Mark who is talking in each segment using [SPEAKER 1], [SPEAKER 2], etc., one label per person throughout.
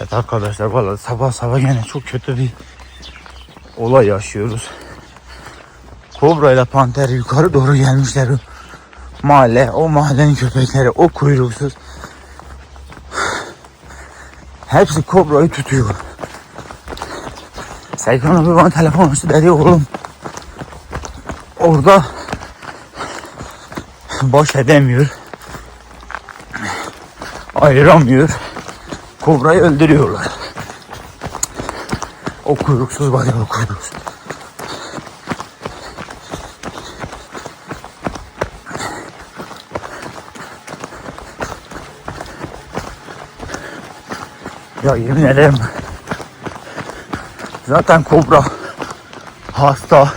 [SPEAKER 1] Evet arkadaşlar vallahi sabah sabah gene çok kötü bir olay yaşıyoruz. Kobra ile panter yukarı doğru gelmişler. Mahalle, o mahallenin köpekleri, o kuyruksuz. Hepsi kobrayı tutuyor. Serkan abi bana telefon açtı dedi oğlum. Orada baş edemiyor. Ayıramıyor. Kobrayı öldürüyorlar. O kuyruksuz o kuyruksuz. Ya yemin ederim. Zaten kobra hasta.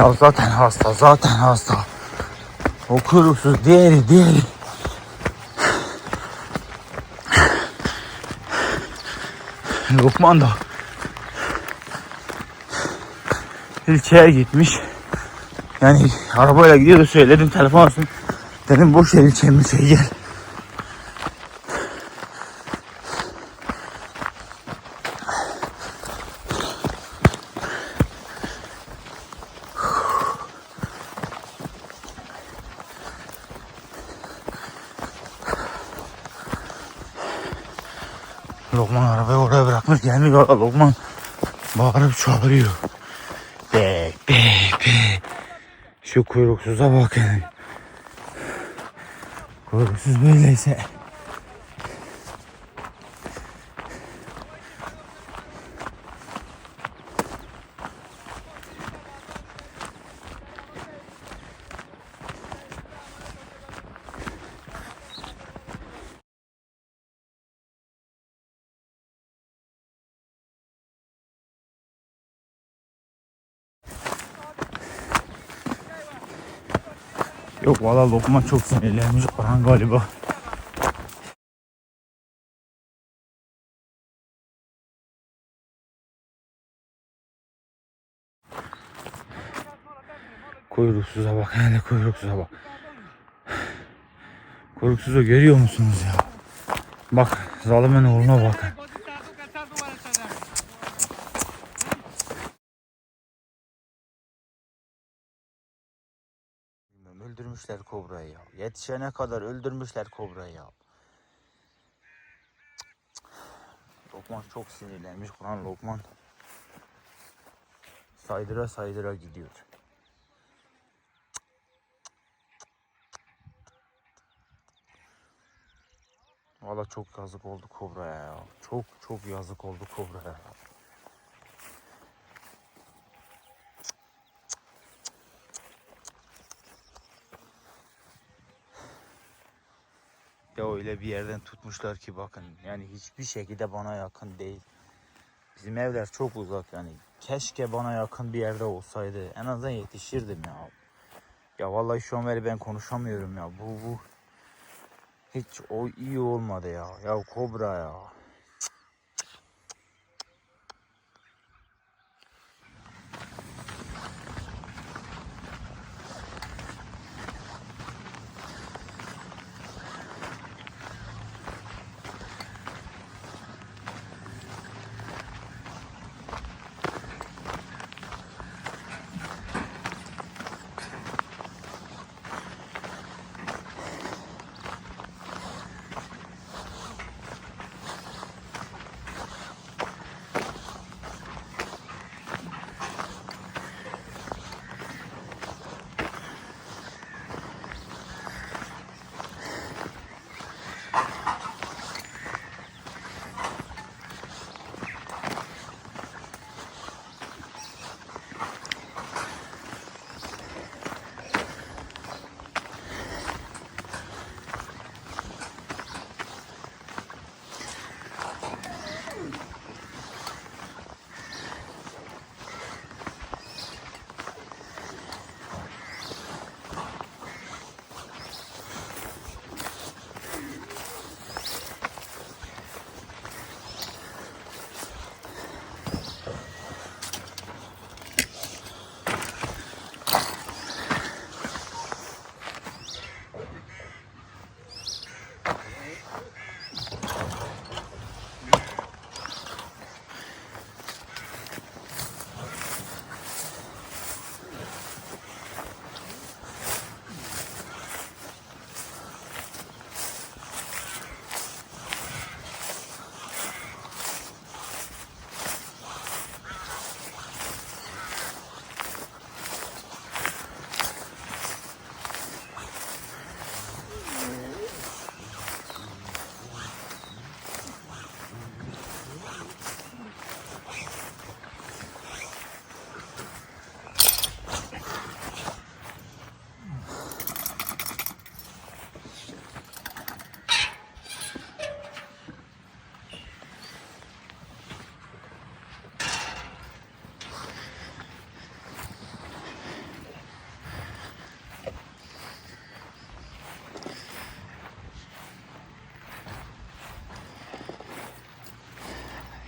[SPEAKER 1] Ya zaten hasta, zaten hasta. O kuyruksuz diğeri, diğeri. Lokman da ilçeye gitmiş. Yani arabayla gidiyordu söyledim telefon açtım. Dedim boş ver ilçeye ilçeye gel. Lokman arabayı oraya bırakmış gelmiyor. Lokman bağırıp çağırıyor. Bek bek bek. Şu kuyruksuza bakın. Kuyruksuz böyleyse. Yok valla Lokman çok sinirlenmiş Orhan galiba. Kuyruksuza bak hele kuyruksuza bak. Kuyruksuzu görüyor musunuz ya? Bak zalimin oğluna bakın. Bilmiyorum, Öldürmüşler kobrayı ya. Yetişene kadar öldürmüşler kobrayı ya. Lokman çok sinirlenmiş. Kur'an Lokman saydıra saydıra gidiyor. Valla çok yazık oldu kobraya ya. Çok çok yazık oldu kobraya. ya. Ya öyle bir yerden tutmuşlar ki bakın. Yani hiçbir şekilde bana yakın değil. Bizim evler çok uzak yani. Keşke bana yakın bir yerde olsaydı. En azından yetişirdim ya. Ya vallahi şu an beri ben konuşamıyorum ya. Bu bu hiç o iyi olmadı ya. Ya kobra ya.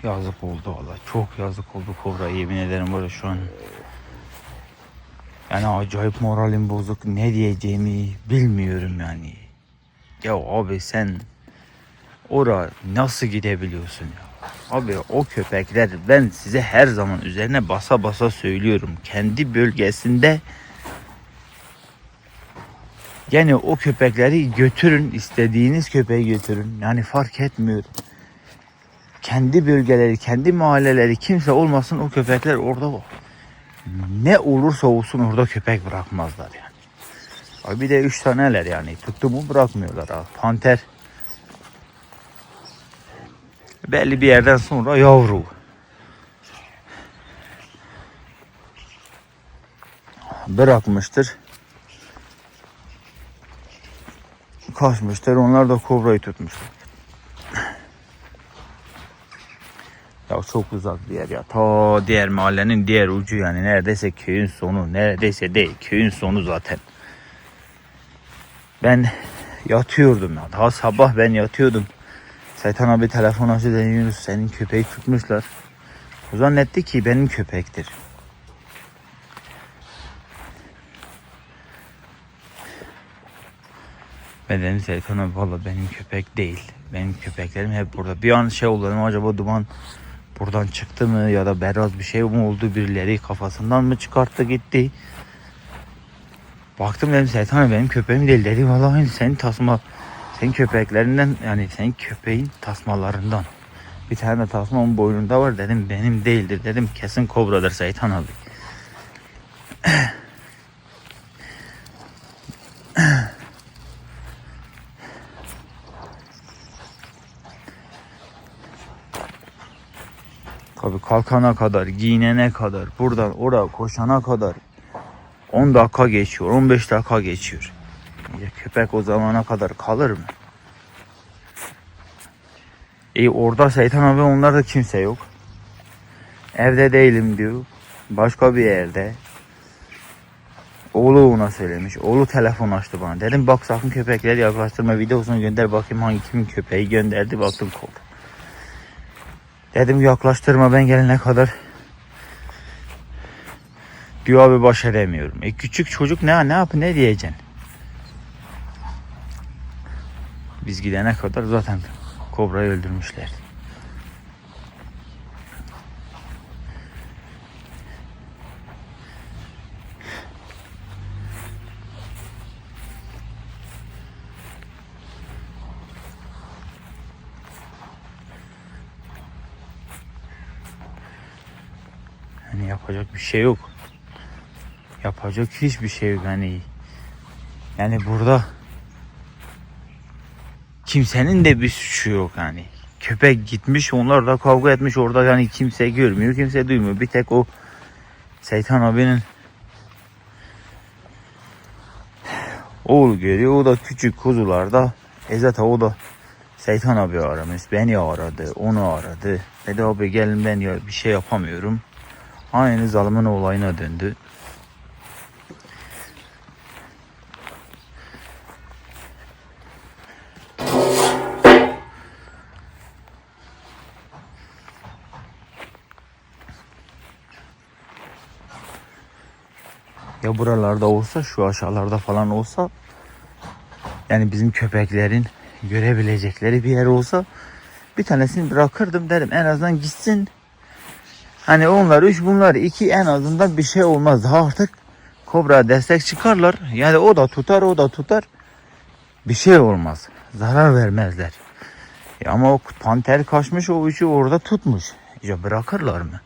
[SPEAKER 1] Yazık oldu valla. Çok yazık oldu Kobra. Yemin ederim böyle şu an. Yani acayip moralim bozuk. Ne diyeceğimi bilmiyorum yani. Ya abi sen ora nasıl gidebiliyorsun ya? Abi o köpekler ben size her zaman üzerine basa basa söylüyorum. Kendi bölgesinde yani o köpekleri götürün istediğiniz köpeği götürün. Yani fark etmiyor. Kendi bölgeleri, kendi mahalleleri kimse olmasın o köpekler orada var. Ne olursa olsun orada köpek bırakmazlar yani. Abi bir de üç taneler yani. Tuttu mu bırakmıyorlar abi. Panter belli bir yerden sonra yavru. Bırakmıştır. Kaçmıştır. Onlar da kobrayı tutmuşlar. Ya çok uzak bir yer ya. Ta diğer mahallenin diğer ucu yani. Neredeyse köyün sonu. Neredeyse değil. Köyün sonu zaten. Ben yatıyordum ya. Daha sabah ben yatıyordum. Seytan abi telefon açtı dedi Yunus senin köpeği tutmuşlar. O zannetti ki benim köpektir. Ben dedim Seytan abi valla benim köpek değil. Benim köpeklerim hep burada. Bir an şey oldu acaba duman buradan çıktı mı ya da beyaz bir şey mi oldu birileri kafasından mı çıkarttı gitti. Baktım dedim Seytan abi benim köpeğim değil dedi. Vallahi senin tasma senin köpeklerinden yani senin köpeğin tasmalarından. Bir tane de tasma onun boynunda var dedim benim değildir dedim kesin kobradır Seytan abi. Tabii kalkana kadar, giyinene kadar, buradan oraya koşana kadar 10 dakika geçiyor, 15 dakika geçiyor. Ya köpek o zamana kadar kalır mı? İyi orada Seytan abi onlarda kimse yok. Evde değilim diyor. Başka bir yerde. Oğlu ona söylemiş. Oğlu telefon açtı bana. Dedim bak sakın köpekleri yaklaştırma videosunu gönder bakayım hangi kimin köpeği gönderdi baktım kol. Dedim yaklaştırma ben gelene kadar. Diyor abi baş. E küçük çocuk ne ne yap ne diyeceksin? Biz gidene kadar zaten kobrayı öldürmüşler. Hani yapacak bir şey yok. Yapacak hiçbir şey yok hani. Yani burada kimsenin de bir suçu yok hani. Köpek gitmiş onlar da kavga etmiş orada yani kimse görmüyor kimse duymuyor. Bir tek o Seytan abinin oğlu görüyor o da küçük kuzularda e zaten o da Seytan abi aramış beni aradı onu aradı dedi abi gelin ben ya bir şey yapamıyorum aynı zalimin olayına döndü. Ya buralarda olsa şu aşağılarda falan olsa yani bizim köpeklerin görebilecekleri bir yer olsa bir tanesini bırakırdım derim en azından gitsin Hani onlar üç bunlar iki en azından bir şey olmaz. Daha artık kobra destek çıkarlar. Yani o da tutar o da tutar. Bir şey olmaz. Zarar vermezler. E ama o panter kaçmış o üçü orada tutmuş. Ya bırakırlar mı?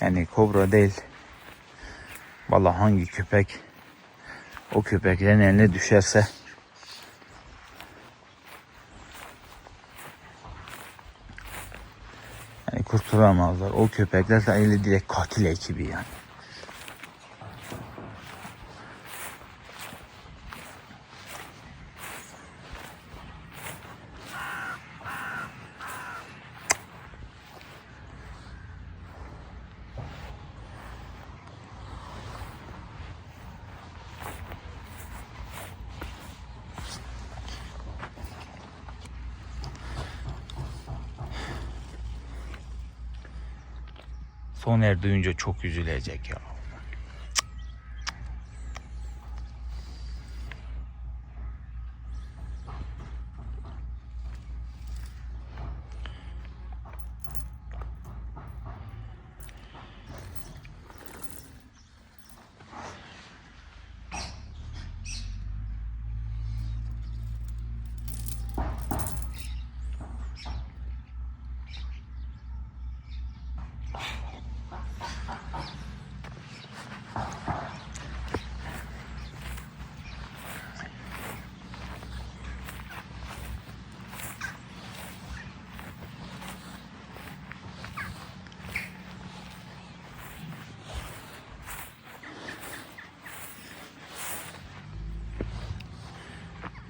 [SPEAKER 1] Yani kobra değil. Vallahi hangi köpek o köpeklerin eline düşerse kurtulamazlar. O köpekler öyle direkt katil ekibi yani. Soner duyunca çok üzülecek ya.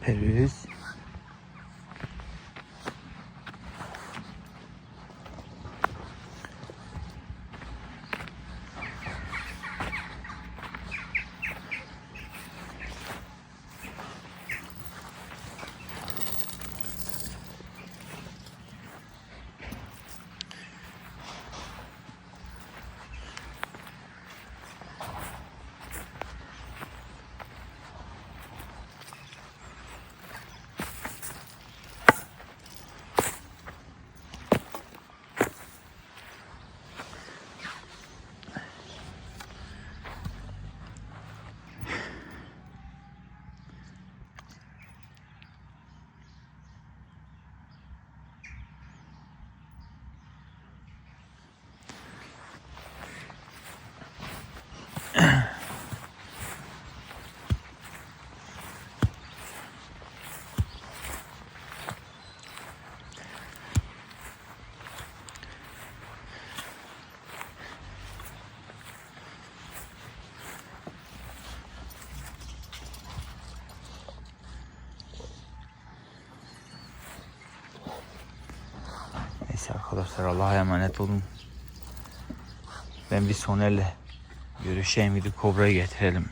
[SPEAKER 1] Perüz. Arkadaşlar Allah'a emanet olun. Ben bir Soner'le görüşeyim gidip kobrayı getirelim.